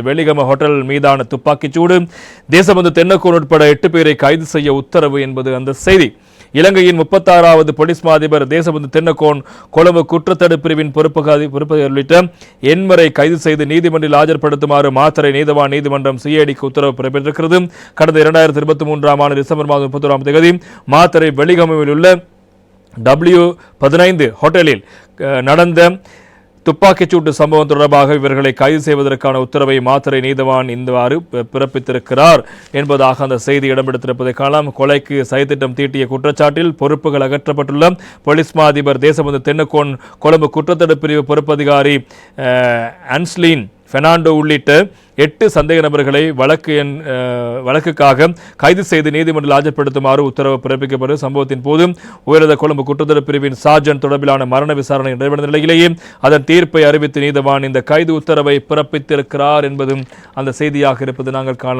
இது ஹோட்டல் மீதான துப்பாக்கிச்சூடு தேசபந்து தென்னக்கூர் உட்பட எட்டு பேரை கைது செய்ய உத்தரவு என்பது அந்த செய்தி. இலங்கையின் முப்பத்தாறாவது போலீஸ் மாதிபர் தேசபந்து தென்னக்கோன் கொழும்பு குற்றத்தடுப்பு பிரிவின் பொறுப்புகாதி பொறுப்பு உள்ளிட்ட எண்மரை கைது செய்து நீதிமன்றில் ஆஜர்படுத்துமாறு மாத்தரை நீதவான் நீதிமன்றம் சிஐடிக்கு உத்தரவு பிறப்பித்திருக்கிறது. கடந்த இரண்டாயிரத்தி இருபத்தி மூன்றாம் ஆண்டு டிசம்பர் மாதம் முப்பத்தோராம் தேதி மாத்தரை வெள்ளிகமவில் உள்ள டபிள்யூ பதினைந்து ஹோட்டலில் நடந்த துப்பாக்கிச்சூட்டு சம்பவம் தொடர்பாக இவர்களை கைது செய்வதற்கான உத்தரவை மாத்திரை நீதவான் இந்தவாறு பிறப்பித்திருக்கிறார் என்பதாக அந்த செய்தி இடம்பெடுத்திருப்பதை காணலாம். கொலைக்கு சதித்திட்டம் தீட்டிய குற்றச்சாட்டில் பொறுப்புகள் அகற்றப்பட்டுள்ள போலீஸ் மா அதிபர் தேசபந்து தென்னக்கோன் கொழும்பு குற்றத்தடுப்பு பிரிவு பொறுப்பதிகாரி அன்ஸ்லீன் பெர்னாண்டோ உள்ளிட்ட எட்டு சந்தேக நபர்களை வழக்கு எண் வழக்குக்காக கைது செய்து நீதிமன்றில் ஆஜர்படுத்துமாறு உத்தரவு பிறப்பிக்கப்பட்டு சம்பவத்தின் போது உயரத கொழும்பு குற்றத்தடுப்பு பிரிவின் சார்ஜன் தொடர்பிலான மரண விசாரணை நிறைவடைந்த நிலையிலேயே அதன் தீர்ப்பை அறிவித்து நீதவான் இந்த கைது உத்தரவை பிறப்பித்திருக்கிறார் என்பதும் அந்த செய்தியாக இருப்பது நாங்கள் காண